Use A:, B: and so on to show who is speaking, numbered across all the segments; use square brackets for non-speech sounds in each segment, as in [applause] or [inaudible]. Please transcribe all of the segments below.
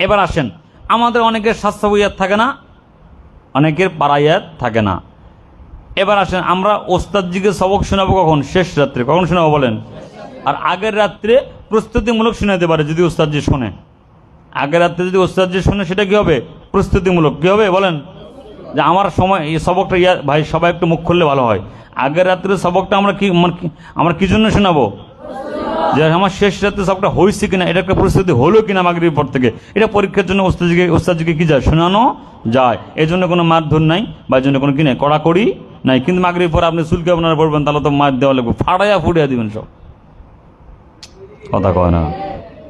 A: এবার আসেন, আমাদের অনেকের স্বাস্থ্য বইয়াত থাকে না, অনেকের পাড়াইয়াত থাকে না। এবার আসেন, আমরা ওস্তাদজিকে সবক শোনাবো কখন? শেষ রাত্রে। কখন শোনাবো বলেন? আর আগের রাত্রে প্রস্তুতিমূলক শোনাতে পারে যদি ওস্তাদজি শোনে। আগের রাত্রে যদি ওস্তাদজি শোনে, সেটা কি হবে? প্রস্তুতিমূলক। কি হবে বলেন? যে আমার সময়, এই সবকটা ইয়া, ভাই, সবাই একটু মুখ খুললে ভালো হয়। আগের রাত্রে সবকটা আমরা কি আমার কি- আমরা কি জন্য শোনাবো? যে আমার শেষ রাতে সবটা হয়েছে কিনা, এটা একটা পরিস্থিতি হলো কিনা মাগরির পর থেকে, এটা পরীক্ষার জন্য ওস্তাদজিকে ওস্তাদজিকে কি যায়? শোনানো যায়। এই জন্য কোনো মারধর নাই বা এই জন্য কোনো কি নাই, কড়াকড়ি নাই। কিন্তু মাগরির পর আপনি চুলকে আপনারা পড়বেন, তাহলে তো মার দেওয়া লাগবে। ফাড়াইয়া ফুটিয়া দিবেন সব। কথা কয় না।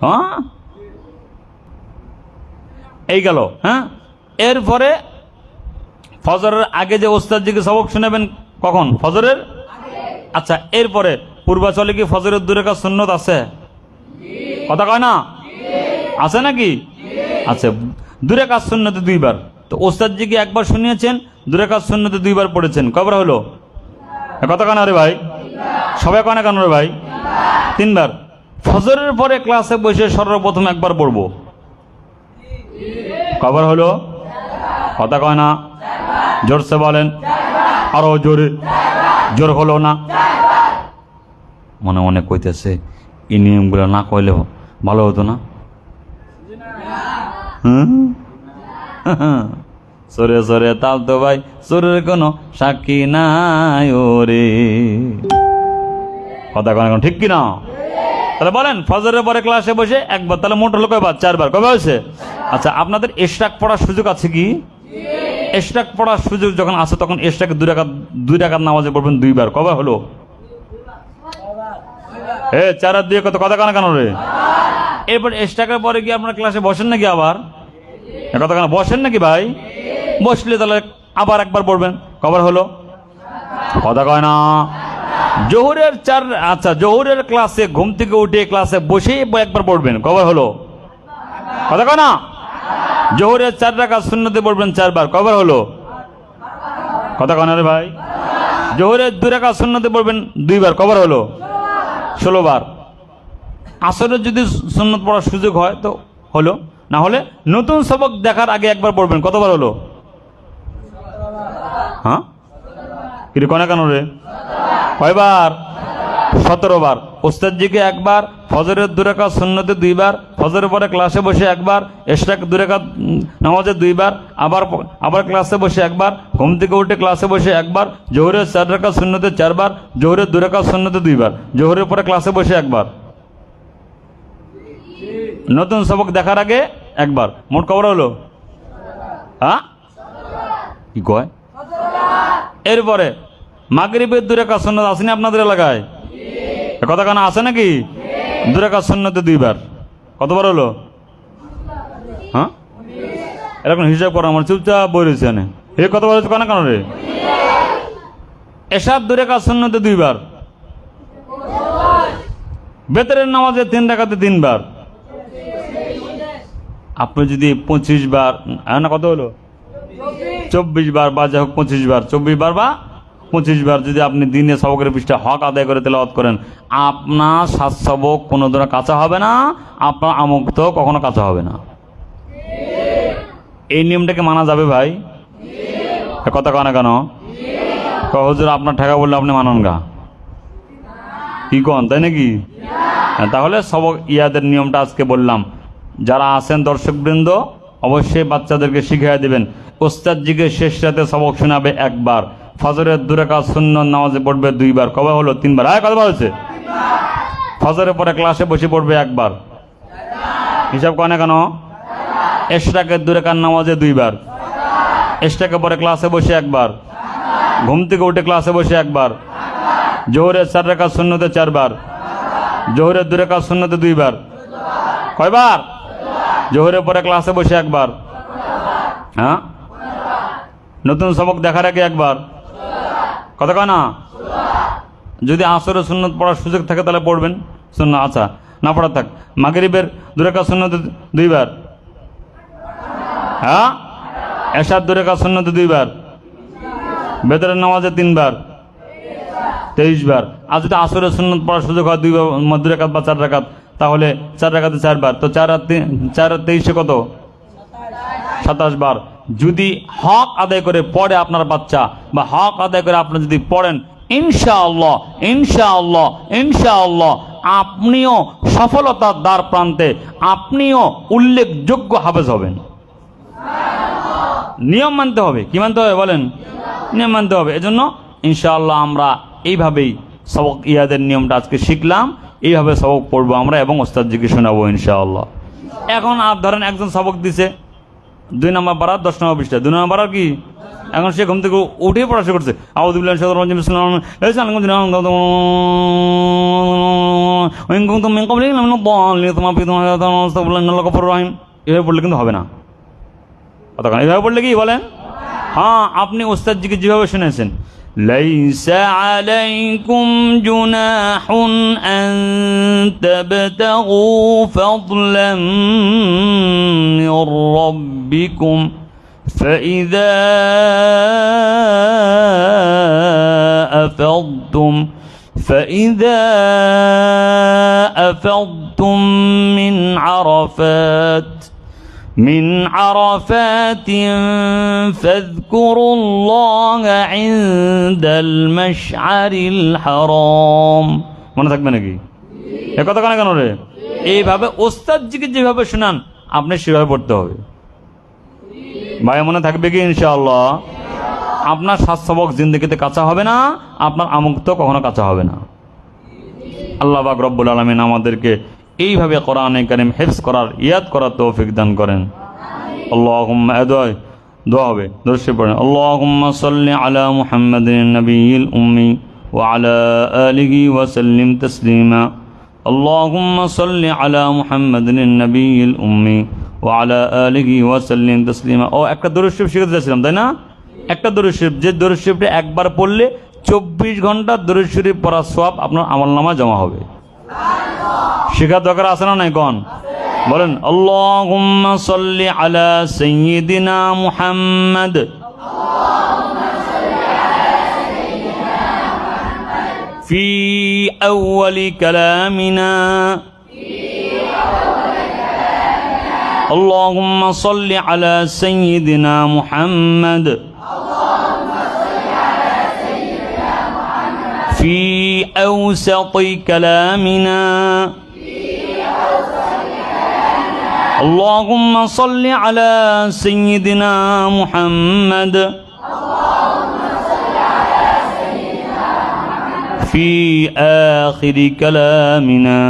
A: হ্যাঁ? এই গেল হ্যাঁ? এরপরে ফজরের আগে যে ওস্তাদজিকে সবক শোনাবেন কখন? ফজরের? আচ্ছা এরপরে পূর্বাচলে কি ফজরের দূরে কাজ সুন্নত আছে? কথা কয় না? আছে নাকি? আছে। দূরে কাজ সুন্নতে দুইবার। তো ওস্তাদজি কি একবার শুনিয়েছেন? দূরে কাজ সুন্নতে দুইবার পড়েছেন। কবার হলো? কথা কেন রে ভাই? সবাই কেন কেন রে ভাই? তিনবার। ফজরের পরে ক্লাসে বসে সর্বপ্রথম একবার পড়ব। কবার হলো? কথা কয় না? জোরসে বলেন। আরও জোরে। জোর হলো না? মনে মনে কইতেছে, এই নিয়মগুলো না কইলে ভালো হতো না? হুম? [laughs] সরে সরে তাল তো ভাই সরের কোনো সাক্ষী নাই ওরে। কথা কয় না ঠিক কি না তাহলে বলেন, ফজরের পরে ক্লাসে বসে একবার, তাহলে মোট লোক চারবার। কবে হয়েছে? আচ্ছা আপনাদের এস্টাক পড়ার সুযোগ আছে কি? এস্টাক পড়ার সুযোগ যখন আছে, তখন এস্টাকে দুই টাকা দুই টাকার নামাজে পড়বেন দুইবার। কবে হলো? এ চার আর দিয়ে কত কথা কানা কেন রে? এরপর এস্টাকের পরে কি আপনার ক্লাসে বসেন নাকি আবার? কথা কেন বসেন নাকি ভাই? বসলে তাহলে আবার একবার পড়বেন কবার হলো? কথা কয় না। জোহরের চার আচ্ছা জোহরের ক্লাসে ঘুম থেকে উঠে ক্লাসে বসে একবার পড়বেন কবার হলো? কথা কয় না? জোহরের চার টাকা শূন্যতে পড়বেন চারবার। কবার হলো? কথা কয় না রে ভাই? জোহরের দুই টাকা শূন্যতে পড়বেন দুইবার। কবার হলো? ষোলো বার। আসরের যদি সুন্নত পড়ার সুযোগ হয়, তো হলো। না হলে নতুন সবক দেখার আগে একবার পড়বেন। কতবার হলো? হ্যাঁ? কিন্তু কনে কেন রে? কয়বার? সতেরো বার। ওস্তাদজিকে একবার, ফজরের দুরেখা শূন্যতে দুইবার ফজরের পরে ক্লাসে বসে একবার এক্সট্রা দুরেখা নামাজে দুইবার আবার আবার ক্লাসে বসে একবার, ঘুম থেকে উঠে ক্লাসে বসে একবার, জোহরের চার রেখা শূন্যতে চারবার জোহরের দুরেখা শূন্যতে দুইবার জোহরের পরে ক্লাসে বসে একবার। নতুন সবক দেখার আগে একবার। মোট খবর হলো? হ্যাঁ? কি কয়? এরপরে, মাগরিবের দূরে কাজ সন্ন্যত আসেনি আপনাদের এলাকায়? কথা কেন আছে নাকি? দূরে কাজ সন্ন্যতে দুইবার? কতবার হলো? হ্যাঁ? এরকম হিসাব করো আমার চুপচাপ বই রয়েছে এ কতবার হচ্ছে কেন কেন রে? এসার দূরে কাজ সন্ন্যতে দুইবার? বেতরের নামাজে তিন টাকাতে তিনবার। আপনি যদি পঁচিশ বার না কত হলো? চব্বিশ বার বা যাই হোক পঁচিশ বার, চব্বিশ বার বা পঁচিশ বার যদি আপনি দিনে সবকের পৃষ্ঠা হক আদায় করে তেলাওয়াত করেন আপনার সাত সবক কোনো ধরনের কাঁচা হবে না আপনার আমুক্ত কখনো কাঁচা হবে না। এই নিয়মটাকে মানা যাবে ভাই? কথা কানা? কেন হুজুর আপনার ঠেকা বললে আপনি মানন গা। কি কন তাই নাকি? হ্যাঁ, তাহলে সবক ইয়াদের নিয়মটা আজকে বললাম। যারা আছেন দর্শকবৃন্দ অবশ্যই বাচ্চাদেরকে শিখিয়ে দেবেন। ওস্তাদজিকে শেষ রাতে সবক শোনাবে একবার। ফজরের দুরেকা শূন্য নামাজে পড়বে দুইবার। কবে হলো? তিনবার। হ্যাঁ কতবার হয়েছে? ফজরের পরে ক্লাসে বসে পড়বে একবার। হিসাব করে না কেন এসটাকে দুরেকার নামাজে দুইবার। এসটাকে পরে ক্লাসে বসে একবার। ঘুম থেকে উঠে ক্লাসে বসে একবার। জোহরের চার রেখা শূন্যতে চারবার। জোহরের দু রেখা শূন্যতে দুইবার। কয়বার? জোহরের পরে ক্লাসে বসে একবার। হ্যাঁ? নতুন সবক দেখার আগে একবার। কথা কয় না? যদি আসরে সুন্নত পড়ার সুযোগ থাকে তাহলে পড়বেন। শূন্য আচ্ছা না পড়া থাক। মাগরিবের দুরেখা শূন্যতে দুইবার। হ্যাঁ? এসার দুরেখা শূন্যতে দুইবার। বেতরের নামাজে তিনবার। তেইশ বার আর যদি আসরে সুন্নত পড়ার সুযোগ হয় দুই মধ্য রেখাত বা চার রেখাত তাহলে চার রেখাতে চারবার। তো চার আর চার আর তেইশে কত? সাতাশ বার। যদি হক আদায় করে পড়ে আপনার বাচ্চা, বা হক আদায় করে আপনি যদি পড়েন, ইনশাআল্লাহ ইনশাআল্লাহ ইনশাআল্লাহ, আপনিও সফলতার দ্বার প্রান্তে, আপনিও উল্লেখযোগ্য হাফেজ হবেন। নিয়ম মানতে হবে। কি মানতে হবে বলেন? নিয়ম মানতে হবে। এজন্য ইনশাআল্লাহ আমরা এইভাবেই সবক ইয়াদের নিয়মটা আজকে শিখলাম। এইভাবে সবক পড়ব আমরা এবং ওস্তাদজিকে শোনাবো ইনশাআল্লাহ। এখন আর ধরেন একজন সবক দিছে দুই নম্বর বারার দশ নম্বর পৃষ্ঠা দুই নম্বর বারার কি এখন সে ঘুম থেকে উঠে পড়াশোনা করছে আউদুল্লাহ সদর রঞ্জিম ইসলাম এই সালাম কুম দিলাম ওই কুম তুমি কবলি নাম বল তোমার পিতা আস্তাগফিরুল্লাহ গফুর রহিম এভাবে পড়লে কিন্তু হবে না কতক্ষণ এভাবে পড়লে কি বলেন হ্যাঁ আপনি ওস্তাদজিকে যেভাবে শুনেছেন ليس عليكم جناح أن تبتغوا فضلا من ربكم فإذا أفضتم فإذا أفضتم من عرفات من عرفات فاذكروا الله عند المشعر الحرام মনে থাকবে নাকি এ কথা কেন কেন রে এইভাবে ওস্তাদজিকে যেভাবে শোনান আপনি সেভাবে পড়তে হবে ভাই, মনে থাকবে কি, ইনশাআল্লাহ? আপনার স্বাস্থ্যবক জিন্দগিতে কাঁচা হবে না, আপনার আমুক্ত কখনো কাঁচা হবে না। আল্লাহ বাক রব্বুল আলমিন আমাদেরকে এইভাবে কোরআনে কারিম হেফস করার, ইয়াদ করার তৌফিক দান করেন। দোয়া হবে উম্মি ওয়া আলা আলিহি ওয়া সাল্লিম তাসলিমা ও একটা দরুদ শরীফ শিখাতে চাইছিলাম তাই না একটা দরুদ শরীফ যে দরুদ শরীফটা একবার পড়লে চব্বিশ ঘন্টা দরুদ শরীফ পড়ার সব আপনার আমল নামা জমা হবে শেখার দরকার আছে না নাই কন বলেন আল্লাহুম্মা সাল্লি আলা সাইয়্যিদিনা মুহাম্মদ في أول كلامنا اللهم صل على سيدنا محمد. في أوسط كلامنا. اللهم صل على سيدنا محمد. في آخر كلامنا.